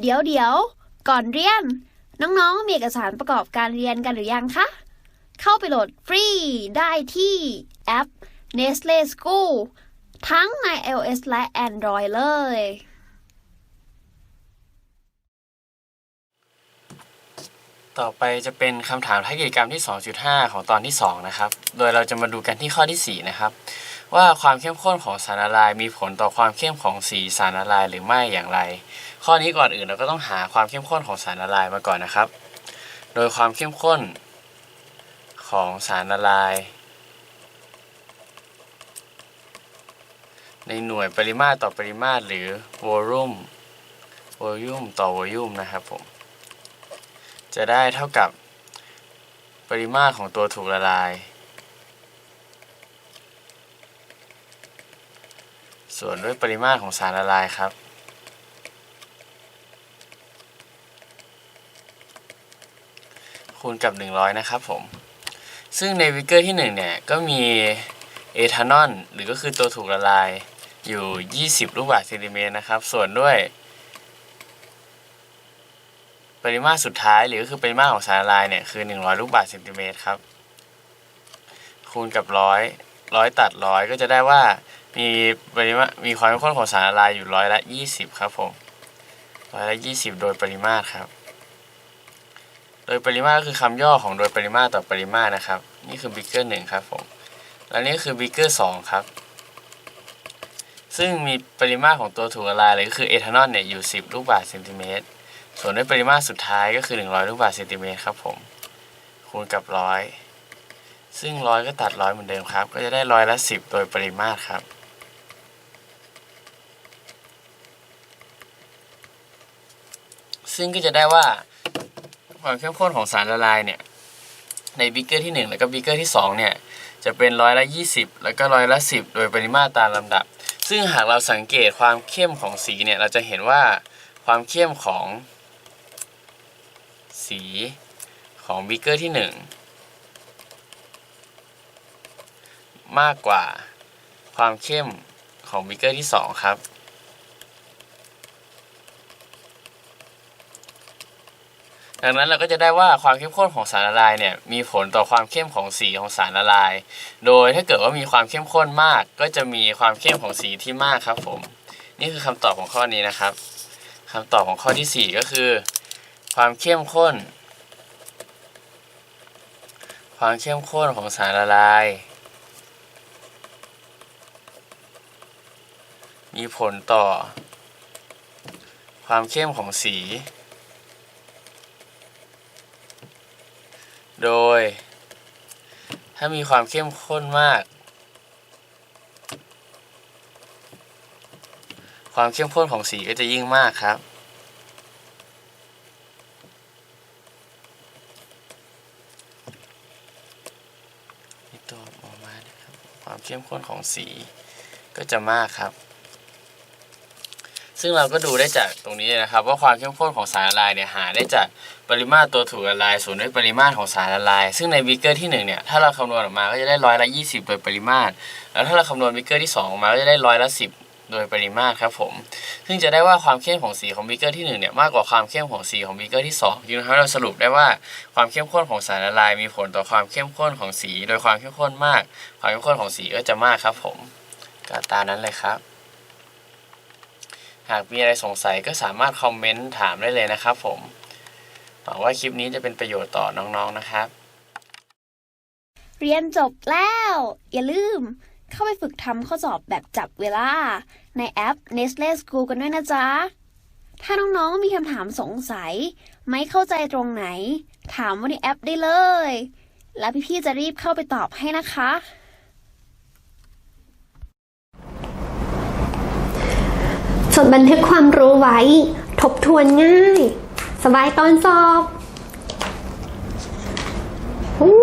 เดี๋ยวเดี๋ยว ก่อนเรียน น้องๆ มีเอกสารประกอบการเรียนกันหรือยังคะ เข้าไปโหลดฟรีได้ที่แอป Nestle School ทั้งใน iOS และ Android เลย ต่อไปจะเป็นคำถามท้ายกิจกรรมที่ 2.5 ของตอนที่ 2 นะครับ โดยเราจะมาดูกันที่ข้อที่ 4 นะครับ ว่าความเข้มข้นของสารละลายมีผลต่อความเข้มของสีสารละลายหรือไม่อย่างไร ข้อนี้ก่อนอื่นเราก็ต้องหาความเข้มข้นของสารละลายมาก่อนนะครับ โดยความเข้มข้นของสารละลาย ในหน่วยปริมาตรต่อปริมาตรหรือ volume volume ต่อ volume นะครับผม จะได้เท่ากับปริมาตรของตัวถูกละลาย ส่วนด้วยปริมาตรของสารละลายครับ คูณกับ 100 นะครับผม ซึ่งในวิกเกอร์ที่ 1 เนี่ย ก็มีเอทานอลหรือก็คือตัวถูกละลายอยู่ 20 ลูกบาศก์เซนติเมตรนะครับ ส่วนด้วย ปริมาตรสุดท้ายหรือก็คือปริมาตรของสารละลายเนี่ยคือ 100 ลูกบาศก์เซนติเมตรครับ คูณกับร้อยร้อยตัดร้อยก็จะได้ว่า มีปริมาตรมีความเข้มข้นของสารละลายอยู่ร้อยละ20ครับผมร้อยละ20โดยปริมาตรครับ โดยปริมาตรก็คือคำย่อของโดยปริมาตรต่อปริมาตรนะครับ นี่คือบิ๊กเกอร์หนึ่งครับผม และนี่คือบิ๊กเกอร์สองครับ ซึ่งมีปริมาตรของตัวถูกละลายเลยก็คือเอทานอลเนี่ยอยู่10ลูกบาศก์เซนติเมตร ส่วนด้วยปริมาตรสุดท้ายก็คือ100ลูกบาศก์เซนติเมตรครับผม คูณกับร้อยซึ่งร้อยก็ตัดร้อยเหมือนเดิมครับ ก็จะได้ร้อยละ10โดยปริมาตรครับ ซึ่งก็จะได้ว่าความเข้มข้นของสารละลายเนี่ยในบิ๊กเกอร์ที่ 1 แล้วก็บิ๊กเกอร์ที่ 2 เนี่ย จะเป็นร้อยละ 20 แล้วก็ร้อยละ 10 โดยปริมาตรตามลำดับ ซึ่งหากเราสังเกตความเข้มของสีเนี่ย เราจะเห็นว่าความเข้มของสีของบิ๊กเกอร์ที่ 1 มากกว่าความเข้มของบิ๊กเกอร์ที่ 2 ครับ ดังนั้นเราก็จะได้ว่าความเข้มข้นของสารละลายเนี่ยมีผลต่อความเข้มของสีของสารละลาย โดยถ้าเกิดว่ามีความเข้มข้นมาก ก็จะมีความเข้มของสีที่มากครับผม นี่คือคำตอบของข้อนี้นะครับคำตอบของข้อที่ 4 ก็คือ ความเข้มข้น ความเข้มข้นของสารละลาย มีผลต่อ ความเข้มของสี โดย ถ้ามีความเข้มข้นมาก ความเข้มข้นของสีก็จะยิ่งมากครับนี่ตัวออกมาครับ ความเข้มข้นของสีก็จะมากครับ ซึ่งเราก็ดูได้จากตรงนี้นะครับ ว่าความเข้มข้นของสารละลายเนี่ยหาได้จากปริมาตรตัวถูกละลายส่วนด้วยปริมาตรของสารละลาย ซึ่งในบิเกอร์ที่1เนี่ยถ้าเราคำนวณออกมาก็จะได้ร้อยละ 20 โดยปริมาตร แล้วถ้าเราคำนวณบิเกอร์ที่ 2 ออกมาก็จะได้ร้อยละ 10โดยปริมาตรครับผม ซึ่งจะได้ว่าความเข้มของสีของบิเกอร์ที่1เนี่ยมากกว่าความเข้มของสีของบิเกอร์ที่2จึงทำให้เราสรุปได้ว่าความเข้มข้นของสารละลาย มีผลต่อความเข้มข้นของสี โดยความเข้มข้นมาก ความเข้มข้นของสีก็จะมากครับผมก็ตามนั้นเลยครับ หากมีอะไรสงสัยก็สามารถคอมเมนต์ถามได้เลยนะครับผมหวังว่าคลิปนี้จะเป็นประโยชน์ต่อน้องๆนะครับ เรียนจบแล้ว อย่าลืม เข้าไปฝึกทำข้อสอบแบบจับเวลา ในแอป Nestle School กันด้วยนะจ๊ะ ถ้าน้องๆมีคำถามสงสัย ไม่เข้าใจตรงไหน ถามว่าในแอปได้เลย แล้วพี่ๆจะรีบเข้าไปตอบให้นะคะ จดบันทึกความรู้ไว้ ทบทวนง่าย สบายตอนสอบอู้